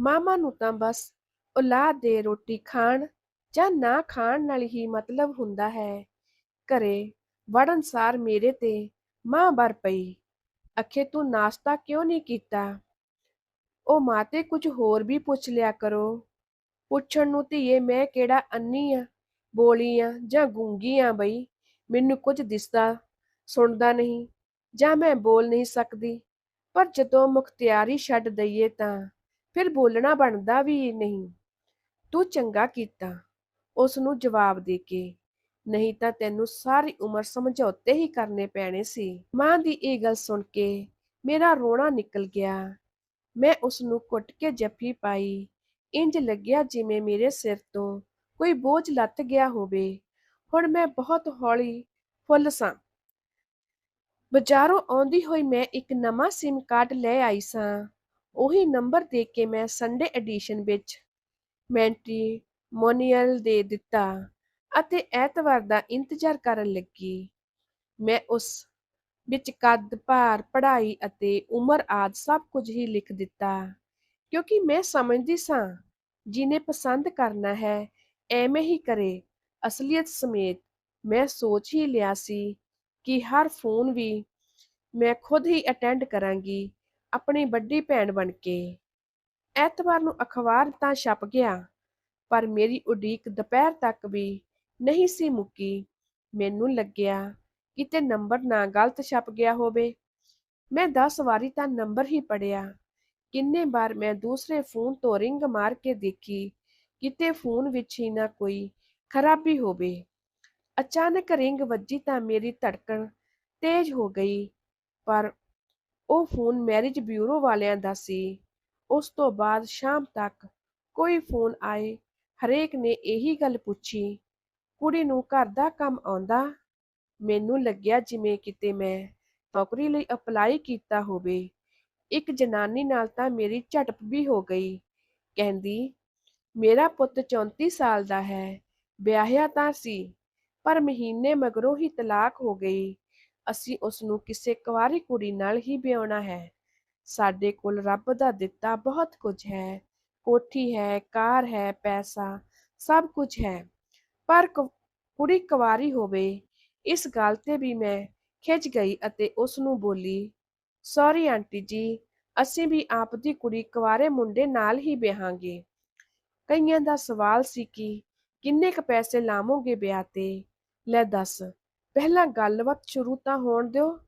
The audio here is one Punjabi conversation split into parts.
ਮਾਮਾ ਨੂੰ ਤਾਂ ਬਸ ਔਲਾਦ ਦੇ ਰੋਟੀ ਖਾਣ ਜਾਂ ਨਾ ਖਾਣ ਨਾਲ ਹੀ ਮਤਲਬ ਹੁੰਦਾ ਹੈ। ਘਰੇ ਵੜਨ ਸਾਰ ਮੇਰੇ ਤੇ ਮਾਂ ਬਰ ਪਈ। ਅਖੇ ਤੂੰ ਨਾਸ਼ਤਾ ਕਿਉਂ ਨਹੀਂ ਕੀਤਾ? ਉਹ ਮਾਤੇ ਕੁਝ ਹੋਰ ਵੀ ਪੁੱਛ ਲਿਆ ਕਰੋ। ਪੁੱਛਣ ਨੂੰ ਧੀਏ ਮੈਂ ਕਿਹੜਾ ਅੰਨੀ ਆ, ਬੋਲੀ ਆ ਜਾਂ ਗੂੰਗੀ ਆ ਬਈ? ਮੈਨੂੰ ਕੁਝ ਦਿਸਦਾ, ਸੁਣਦਾ ਨਹੀਂ ਜਾਂ ਮੈਂ ਬੋਲ ਨਹੀਂ ਸਕਦੀ। ਪਰ ਜਦੋਂ ਮੁਖਤਿਆਰੀ ਛੱਡ ਦਈਏ ਤਾਂ ਫਿਰ ਬੋਲਣਾ ਬਣਦਾ ਵੀ ਨਹੀਂ। ਤੂੰ ਚੰਗਾ ਕੀਤਾ। ਉਸ ਨੂੰ ਜਵਾਬ ਦੇ ਕੇ। ਨਹੀਂ ਤਾਂ ਤੈਨੂੰ ਸਾਰੀ ਉਮਰ ਸਮਝੌਤੇ ਹੀ ਕਰਨੇ ਪੈਣੇ ਸੀ। ਮਾਂ ਦੀ ਇਹ ਗੱਲ ਸੁਣ ਕੇ ਮੇਰਾ ਰੋਣਾ ਨਿਕਲ ਗਿਆ। ਮੈਂ ਉਸ ਨੂੰ ਕੁੱਟ ਕੇ ਜੱਫੀ ਪਾਈ। ਇੰਜ ਲੱਗਿਆ ਜਿਵੇਂ ਮੇਰੇ ਸਿਰ ਤੋਂ ਕੋਈ ਬੋਝ ਲੱਤ ਗਿਆ ਹੋਵੇ। ਹੁਣ ਮੈਂ ਬਹੁਤ ਹੌਲੀ ਫੁੱਲ ਸਾਂ। ਬਾਜ਼ਾਰੋਂ ਆਉਂਦੀ ਹੋਈ ਮੈਂ ਇੱਕ ਨਵਾਂ ਸਿਮ ਕਾਰਡ ਲੈ ਆਈ ਸਾਂ। ਉਹੀ ਨੰਬਰ ਦੇ ਕੇ ਮੈਂ ਸੰਡੇ ਐਡੀਸ਼ਨ ਵਿੱਚ ਮੈਂਟਰੀਮੋਨੀਅਲ ਦੇ ਦਿੱਤਾ ਅਤੇ ਐਤਵਾਰ ਦਾ ਇੰਤਜ਼ਾਰ ਕਰਨ ਲੱਗੀ। ਮੈਂ ਉਸ ਵਿੱਚ ਕੱਦ, ਭਾਰ, ਪੜ੍ਹਾਈ ਅਤੇ ਉਮਰ ਆਦਿ ਸਭ ਕੁਝ ਹੀ ਲਿਖ ਦਿੱਤਾ, ਕਿਉਂਕਿ ਮੈਂ ਸਮਝਦੀ ਸਾਂ ਜਿਹਨੇ ਪਸੰਦ ਕਰਨਾ ਹੈ, ਐਵੇਂ ਹੀ ਕਰੇ। ਅਸਲੀਅਤ ਸਮੇਤ ਮੈਂ ਸੋਚ ਹੀ ਲਿਆ ਸੀ ਕਿ ਹਰ ਫੋਨ ਵੀ ਮੈਂ ਖੁਦ ਹੀ ਅਟੈਂਡ ਕਰਾਂਗੀ। ਆਪਣੀ ਵੱਡੀ ਭੈਣ ਬਣ ਕੇ। ਐਤਵਾਰ ਨੂੰ ਅਖਬਾਰ ਤਾਂ ਛਪ ਗਿਆ, ਪਰ ਮੇਰੀ ਉਡੀਕ ਦੁਪਹਿਰ ਤੱਕ ਵੀ ਨਹੀਂ ਸੀ ਮੁੱਕੀ। ਮੈਨੂੰ ਲੱਗਿਆ ਕਿਤੇ ਨੰਬਰ ਨਾ ਗਲਤ ਛਪ ਗਿਆ ਹੋਵੇ। ਮੈਂ 10 ਵਾਰੀ ਤਾਂ ਨੰਬਰ ਹੀ ਪੜਿਆ ਕਿੰਨੇ ਵਾਰ ਮੈਂ ਦੂਸਰੇ ਫੋਨ ਤੋਂ ਰਿੰਗ ਮਾਰ ਕੇ ਦੇਖੀ, ਕਿਤੇ ਫੋਨ ਵਿੱਚ ਹੀ ਨਾ ਕੋਈ ਖਰਾਬੀ ਹੋਵੇ। ਅਚਾਨਕ ਰਿੰਗ ਵੱਜੀ ਤਾਂ ਮੇਰੀ ਧੜਕਣ ਤੇਜ਼ ਹੋ ਗਈ, ਪਰ ਉਹ ਫੋਨ ਮੈਰਿਜ ਬਿਊਰੋ ਵਾਲਿਆਂ ਦਾ ਸੀ। ਉਸ ਤੋਂ ਬਾਅਦ ਸ਼ਾਮ ਤੱਕ ਕੋਈ ਫੋਨ ਆਏ, ਹਰੇਕ ਨੇ ਇਹੀ ਗੱਲ ਪੁੱਛੀ, ਕੁੜੀ ਨੂੰ ਘਰ ਦਾ ਕੰਮ ਆਉਂਦਾ? ਮੈਨੂੰ ਲੱਗਿਆ ਜਿਵੇਂ ਕਿਤੇ ਮੈਂ ਨੌਕਰੀ ਲਈ ਅਪਲਾਈ ਕੀਤਾ ਹੋਵੇ। ਇੱਕ ਜਨਾਨੀ ਨਾਲ ਤਾਂ ਮੇਰੀ ਝਟਪ ਵੀ ਹੋ ਗਈ। ਕਹਿੰਦੀ, ਮੇਰਾ ਪੁੱਤ 34 ਸਾਲ ਦਾ ਹੈ, ਵਿਆਹਿਆ ਤਾਂ ਸੀ, ਪਰ ਮਹੀਨੇ ਮਗਰੋਂ ਹੀ ਤਲਾਕ ਹੋ ਗਈ। ਅਸੀਂ ਉਸ ਨੂੰ ਕਿਸੇ ਕੁਵਾਰੀ ਕੁੜੀ ਨਾਲ ਹੀ ਵਿਆਹੁਣਾ ਹੈ। ਸਾਡੇ ਕੋਲ ਰੱਬ ਦਾ ਦਿੱਤਾ ਬਹੁਤ ਕੁਝ ਹੈ। ਕੋਠੀ ਹੈ, ਕਾਰ ਹੈ, ਪੈਸਾ, ਸਭ ਕੁਝ ਹੈ। ਪਰ ਕੁੜੀ ਕੁਵਾਰੀ ਹੋਵੇ, ਇਸ ਗੱਲ ਤੇ ਵੀ ਮੈਂ ਖਿੱਚ ਗਈ ਅਤੇ ਉਸ ਨੂੰ ਬੋਲੀ, ਸੌਰੀ ਆਂਟੀ ਜੀ, ਅਸੀਂ ਵੀ ਆਪ ਦੀ ਕੁੜੀ ਕੁਵਾਰੇ ਮੁੰਡੇ ਨਾਲ ਹੀ ਵਿਆਹਾਂਗੇ। ਕਈਆਂ ਦਾ ਸਵਾਲ ਸੀ ਕਿ ਕਿੰਨੇ ਕ ਪੈਸੇ ਲਾਵੋਗੇ ਵਿਆਹ ਤੇ? ਲੈ ਦੱਸ। ਪਹਿਲਾਂ ਗੱਲਬਾਤ ਸ਼ੁਰੂ ਤਾਂ ਹੋਣ ਦਿਓ,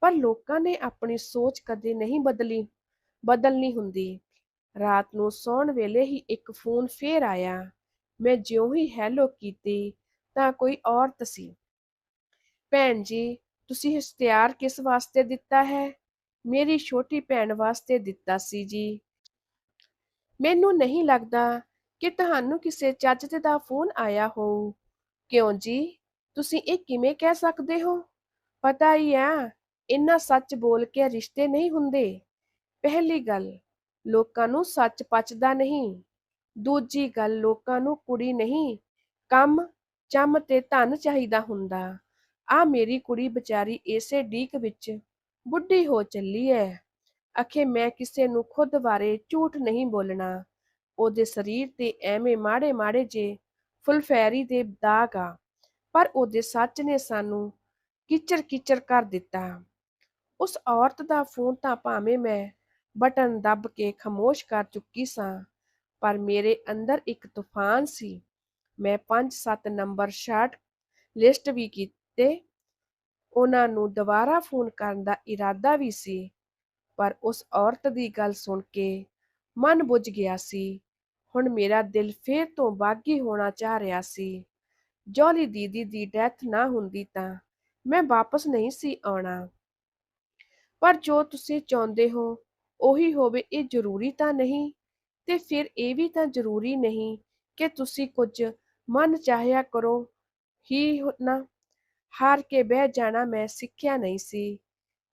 ਪਰ ਲੋਕਾਂ ਨੇ ਆਪਣੀ ਸੋਚ ਕਦੇ ਨਹੀਂ ਬਦਲੀ, ਬਦਲਣੀ ਹੁੰਦੀ। ਰਾਤ ਨੂੰ ਸੌਣ ਵੇਲੇ ਹੀ ਇੱਕ ਫੋਨ ਫੇਰ ਆਇਆ। ਮੈਂ ਜਿਉਂ ਹੀ ਹੈਲੋ ਕੀਤੀ ਤਾਂ ਕੋਈ ਔਰਤ ਸੀ। ਭੈਣ ਜੀ, ਤੁਸੀਂ ਇਸ਼ਤਿਹਾਰ ਕਿਸ ਵਾਸਤੇ ਦਿੱਤਾ ਹੈ? ਮੇਰੀ ਛੋਟੀ ਭੈਣ ਵਾਸਤੇ ਦਿੱਤਾ ਸੀ ਜੀ। ਮੈਨੂੰ ਨਹੀਂ ਲੱਗਦਾ ਕਿ ਤੁਹਾਨੂੰ ਕਿਸੇ ਚੱਜ ਦਾ ਫੋਨ ਆਇਆ ਹੋਊ। ਕਿਉਂ ਜੀ? ਤੁਸੀਂ ਇਹ ਕਿਵੇਂ ਕਹਿ ਸਕਦੇ ਹੋ? ਪਤਾ ਹੀ ਹੈ ਇੰਨਾ ਸੱਚ ਬੋਲ ਕੇ ਰਿਸ਼ਤੇ ਨਹੀਂ ਹੁੰਦੇ। ਪਹਿਲੀ ਗੱਲ, ਲੋਕਾਂ ਨੂੰ ਸੱਚ ਪਚਦਾ ਨਹੀਂ। ਦੂਜੀ ਗੱਲ, ਲੋਕਾਂ ਨੂੰ ਕੁੜੀ ਨਹੀਂ, ਕੰਮ, ਚੰਮ ਤੇ ਧਨ ਚਾਹੀਦਾ ਹੁੰਦਾ। ਆ ਮੇਰੀ ਕੁੜੀ ਵਿਚਾਰੀ ਇਸੇ ਡੀਕ ਵਿੱਚ ਬੁੱਢੀ ਹੋ ਚੱਲੀ ਐ। ਅਖੇ ਮੈਂ ਕਿਸੇ ਨੂੰ ਖੁਦ ਬਾਰੇ ਝੂਠ ਨਹੀਂ ਬੋਲਣਾ। ਉਹਦੇ ਸਰੀਰ ਤੇ ਐਵੇਂ ਮਾੜੇ ਮਾੜੇ ਜੇ ਫੁਲਫੈਰੀ ਦੇ ਦਾਗ ਆ। ਪਰ ਉਹਦੇ ਸੱਚ ਨੇ ਸਾਨੂੰ ਕਿਚਰ ਕਿਚਰ ਕਰ ਦਿੱਤਾ। ਉਸ ਔਰਤ ਦਾ ਫੋਨ ਤਾਂ ਭਾਵੇਂ ਮੈਂ ਬਟਨ ਦੱਬ ਕੇ ਖਾਮੋਸ਼ ਕਰ ਚੁੱਕੀ ਸਾਂ, ਪਰ ਮੇਰੇ ਅੰਦਰ ਇੱਕ ਤੂਫਾਨ ਸੀ। ਮੈਂ 5-7 ਨੰਬਰ ਸ਼ਾਰਟ ਲਿਸਟ ਵੀ ਕੀਤੇ। ਉਹਨਾਂ ਨੂੰ ਦੁਬਾਰਾ ਫੋਨ ਕਰਨ ਦਾ ਇਰਾਦਾ ਵੀ ਸੀ, ਪਰ ਉਸ ਔਰਤ ਦੀ ਗੱਲ ਸੁਣ ਕੇ ਮਨ ਬੁੱਝ ਗਿਆ ਸੀ। ਹੁਣ ਮੇਰਾ ਦਿਲ ਫੇਰ ਤੋਂ ਬਾਗੀ ਹੋਣਾ ਚਾਹ ਰਿਹਾ ਸੀ। ਜੋਲੀ ਦੀਦੀ ਦੀ ਡੈਥ ਨਾ ਹੁੰਦੀ ਤਾਂ ਮੈਂ ਵਾਪਸ ਨਹੀਂ ਸੀ ਆਉਣਾ। ਪਰ ਜੋ ਤੁਸੀਂ ਚਾਹੁੰਦੇ ਹੋ, ਉਹੀ ਹੋਵੇ, ਇਹ ਜ਼ਰੂਰੀ ਤਾਂ ਨਹੀਂ। ਤੇ ਫਿਰ ਇਹ ਵੀ ਤਾਂ ਜ਼ਰੂਰੀ ਨਹੀਂ ਕਿ ਤੁਸੀਂ ਕੁਝ ਮਨ ਚਾਹਿਆ ਕਰੋ। ਹੀ ਨਾ, ਹਾਰ ਕੇ ਬਹਿ ਜਾਣਾ ਮੈਂ ਸਿੱਖਿਆ ਨਹੀਂ ਸੀ।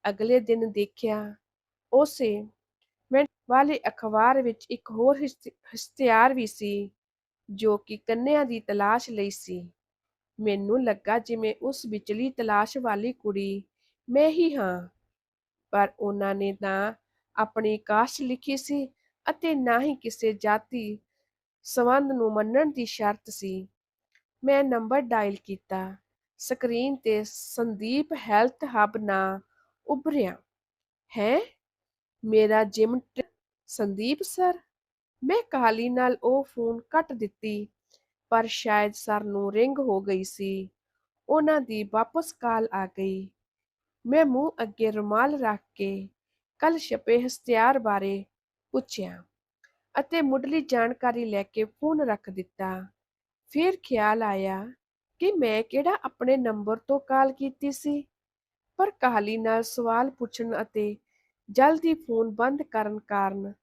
ਅਗਲੇ ਦਿਨ ਦੇਖਿਆ, ਉਸੇ ਮਿੰਟ ਵਾਲੇ ਅਖਬਾਰ ਵਿੱਚ ਇੱਕ ਹੋਰ ਇਸ਼ਤ- ਇਸ਼ਤਿਹਾਰ ਵੀ ਸੀ, ਜੋ ਕਿ ਕੰਨਿਆਂ ਦੀ ਤਲਾਸ਼ ਲਈ ਸੀ। ਮੈਨੂੰ ਲੱਗਾ ਜਿਵੇਂ ਉਸ ਵਿਚਲੀ ਤਲਾਸ਼ ਵਾਲੀ ਕੁੜੀ ਮੈਂ ਹੀ ਹਾਂ ਪਰ ਉਹਨਾਂ ਨੇ ਤਾਂ ਆਪਣੀ ਕਾਸ਼ ਲਿਖੀ ਸੀ ਅਤੇ ਨਾ ਹੀ ਕਿਸੇ ਜਾਤੀ ਸੰਬੰਧ ਨੂੰ ਮੰਨਣ ਦੀ ਸ਼ਰਤ ਸੀ। ਮੈਂ ਨੰਬਰ ਡਾਇਲ ਕੀਤਾ। ਸਕਰੀਨ ਤੇ ਸੰਦੀਪ ਹੈਲਥ ਹੱਬ ਨਾ ਉਭਰਿਆ। ਹੈ ਮੇਰਾ ਜਿਮ ਸੰਦੀਪ ਸਰ?" ਮੈਂ ਕਾਹਲੀ ਨਾਲ ਉਹ ਫੋਨ ਕੱਟ ਦਿੱਤੀ, ਪਰ ਸ਼ਾਇਦ ਸਰ ਨੂੰ ਰਿੰਗ ਹੋ ਗਈ ਸੀ। ਉਹਨਾਂ ਦੀ ਵਾਪਸ ਕਾਲ ਆ ਗਈ। ਮੈਂ ਮੂੰਹ ਅੱਗੇ ਰੁਮਾਲ ਰੱਖ ਕੇ ਕੱਲ ਛਪੇ ਹਸਤਿਆਰ ਬਾਰੇ ਪੁੱਛਿਆ ਅਤੇ ਮੁੱਢਲੀ ਜਾਣਕਾਰੀ ਲੈ ਕੇ ਫੋਨ ਰੱਖ ਦਿੱਤਾ। ਫਿਰ ਖਿਆਲ ਆਇਆ ਕਿ ਮੈਂ ਕਿਹੜਾ ਆਪਣੇ ਨੰਬਰ ਤੋਂ ਕਾਲ ਕੀਤੀ ਸੀ, ਪਰ ਕਾਹਲੀ ਨਾਲ ਸਵਾਲ ਪੁੱਛਣ ਅਤੇ ਜਲਦੀ ਫੋਨ ਬੰਦ ਕਰਨ ਕਾਰਨ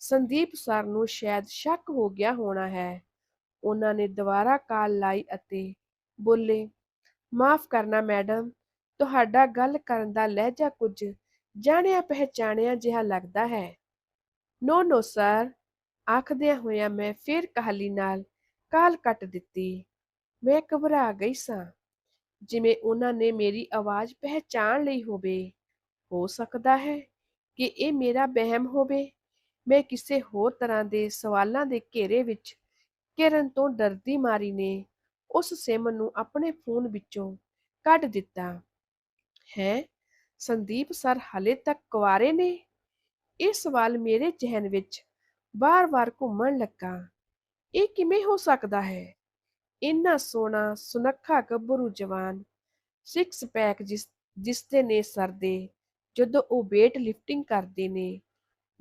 ਸੰਦੀਪ ਸਰ ਨੂੰ ਸ਼ਾਇਦ ਸ਼ੱਕ ਹੋ ਗਿਆ ਹੋਣਾ ਹੈ। ਉਹਨਾਂ ਨੇ ਦੁਬਾਰਾ ਕਾਲ ਲਾਈ ਅਤੇ ਬੋਲੇ, "ਮਾਫ਼ ਕਰਨਾ ਮੈਡਮ, ਤੁਹਾਡਾ ਗੱਲ ਕਰਨ ਦਾ ਲਹਿਜਾ ਕੁਝ ਜਾਣਿਆ-ਪਹਿਚਾਣਿਆ ਜਿਹਾ ਲੱਗਦਾ ਹੈ।" "ਨੋ-ਨੋ ਸਰ," ਆਖਦਿਆਂ ਹੋਇਆਂ ਮੈਂ ਫਿਰ ਕਾਹਲੀ ਨਾਲ ਕਾਲ ਕੱਟ ਦਿੱਤੀ। ਮੈਂ ਘਬਰਾ ਗਈ ਸਾਂ, ਜਿਵੇਂ ਉਹਨਾਂ ਨੇ ਮੇਰੀ ਆਵਾਜ਼ ਪਹਿਚਾਣ ਲਈ ਹੋਵੇ। ਹੋ ਸਕਦਾ ਹੈ ਕਿ ਇਹ ਮੇਰਾ ਬਹਿਮ ਹੋਵੇ। ਮੈਂ ਕਿਸੇ ਹੋਰ ਤਰ੍ਹਾਂ ਦੇ ਸਵਾਲਾਂ ਦੇ ਘੇਰੇ ਵਿੱਚ ਘਿਰਨ ਤੋਂ ਡਰਦੀ ਮਾਰੀ ਨੇ ਉਸ ਸਿਮ ਨੂੰ ਆਪਣੇ ਫੋਨ ਵਿੱਚੋਂ ਕੱਢ ਦਿੱਤਾ। "ਹੈਂ, ਸੰਦੀਪ ਸਰ ਹਾਲੇ ਤੱਕ ਕੁਆਰੇ ਨੇ?" ਇਹ ਸਵਾਲ ਮੇਰੇ ਜ਼ਿਹਨ ਵਿੱਚ ਵਾਰ-ਵਾਰ ਘੁੰਮਣ ਲੱਗਾ। ਇਹ ਕਿਵੇਂ ਹੋ ਸਕਦਾ ਹੈ? ਇੰਨਾ ਸੋਹਣਾ, ਸੁਨੱਖਾ ਗੱਭਰੂ ਜਵਾਨ, ਸਿਕਸ ਪੈਕ ਜਿਸ ਦਿਸਦੇ ਨੇ ਸਰਦੇ ਜਦੋਂ ਉਹ ਵੇਟ ਲਿਫਟਿੰਗ ਕਰਦੇ ਨੇ।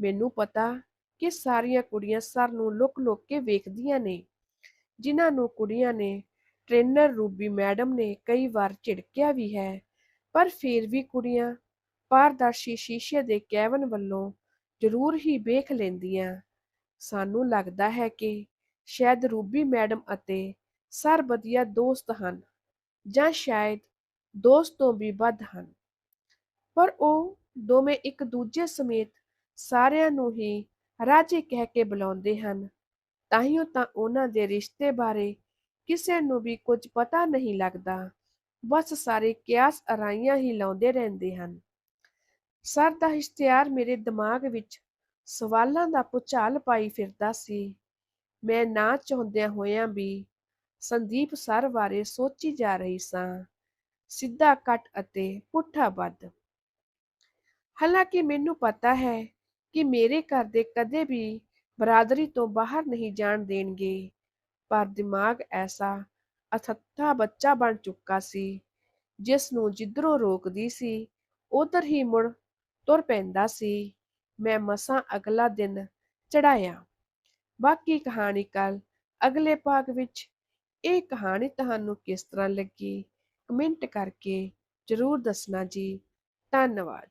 ਮੈਨੂੰ ਪਤਾ ਕਿ ਸਾਰੀਆਂ ਕੁੜੀਆਂ ਸਰ ਨੂੰ ਲੁਕ ਲੁੱਕ ਕੇ ਵੇਖਦੀਆਂ ਨੇ, ਜਿਨ੍ਹਾਂ ਨੂੰ ਕੁੜੀਆਂ ਨੇ ਟ੍ਰੇਨਰ ਰੂਬੀ ਮੈਡਮ ਨੇ ਕਈ ਵਾਰ ਝਿੜਕਿਆ ਵੀ ਹੈ, ਪਰ ਫਿਰ ਵੀ ਕੁੜੀਆਂ ਪਾਰਦਰਸ਼ੀ ਸ਼ੀਸ਼ੇ ਦੇ ਕੈਬਨ ਵੱਲੋਂ ਜ਼ਰੂਰ ਹੀ ਵੇਖ ਲੈਂਦੀਆਂ। ਸਾਨੂੰ ਲੱਗਦਾ ਹੈ ਕਿ ਸ਼ਾਇਦ ਰੂਬੀ ਮੈਡਮ ਅਤੇ ਸਰ ਵਧੀਆ ਦੋਸਤ ਹਨ ਜਾਂ ਸ਼ਾਇਦ ਦੋਸਤ ਤੋਂ ਵੀ ਵੱਧ ਹਨ। ਪਰ ਉਹ ਦੋਵੇਂ ਇੱਕ-ਦੂਜੇ ਸਮੇਤ ਸਾਰਿਆਂ ਨੂੰ ਹੀ ਰਾਜੇ ਕਹਿ ਕੇ ਬੁਲਾਉਂਦੇ ਹਨ। ਤਾਹੀਓਂ ਤਾਂ ਉਹਨਾਂ ਦੇ ਰਿਸ਼ਤੇ ਬਾਰੇ ਕਿਸੇ ਨੂੰ ਵੀ ਕੁਝ ਪਤਾ ਨਹੀਂ ਲੱਗਦਾ। ਬਸ ਸਾਰੇ ਕਿਆਸ-ਅਰਾਈਆਂ ਹੀ ਲਾਉਂਦੇ ਰਹਿੰਦੇ ਹਨ। ਸਰ ਦਾ ਇਸ਼ਤਿਹਾਰ ਮੇਰੇ ਦਿਮਾਗ਼ ਵਿੱਚ ਸਵਾਲਾਂ ਦਾ ਭੁਚਾਲ ਪਾਈ ਫਿਰਦਾ ਸੀ। ਮੈਂ ਨਾ ਚਾਹੁੰਦਿਆਂ ਹੋਇਆਂ ਵੀ ਸੰਦੀਪ ਸਰ ਬਾਰੇ ਸੋਚੀ ਜਾ ਰਹੀ ਸਾਂ, ਸਿੱਧਾ ਕੱਟ ਅਤੇ ਪੁੱਠਾ ਵੱਧ। ਹਾਲਾਂਕਿ ਮੈਨੂੰ ਪਤਾ ਹੈ ਕਿ ਮੇਰੇ ਘਰ ਦੇ ਕਦੇ ਵੀ ਬਰਾਦਰੀ ਤੋਂ ਬਾਹਰ ਨਹੀਂ ਜਾਣ ਦੇਣਗੇ, ਪਰ ਦਿਮਾਗ਼ ਐਸਾ ਅਥੱਥਾ ਬੱਚਾ ਬਣ ਚੁੱਕਾ ਸੀ, ਜਿਸ ਨੂੰ ਜਿੱਧਰੋਂ ਰੋਕਦੀ ਸੀ, ਉਧਰ ਹੀ ਮੁੜ ਤੁਰ ਪੈਂਦਾ ਸੀ। ਮੈਂ ਮਸਾਂ ਅਗਲਾ ਦਿਨ ਚੜ੍ਹਾਇਆ। ਬਾਕੀ ਕਹਾਣੀ ਕੱਲ ਅਗਲੇ ਭਾਗ ਵਿੱਚ। ਇਹ ਕਹਾਣੀ ਤੁਹਾਨੂੰ ਕਿਸ ਤਰ੍ਹਾਂ ਲੱਗੀ, ਕਮੈਂਟ ਕਰਕੇ ਜ਼ਰੂਰ ਦੱਸਣਾ ਜੀ। ਧੰਨਵਾਦ।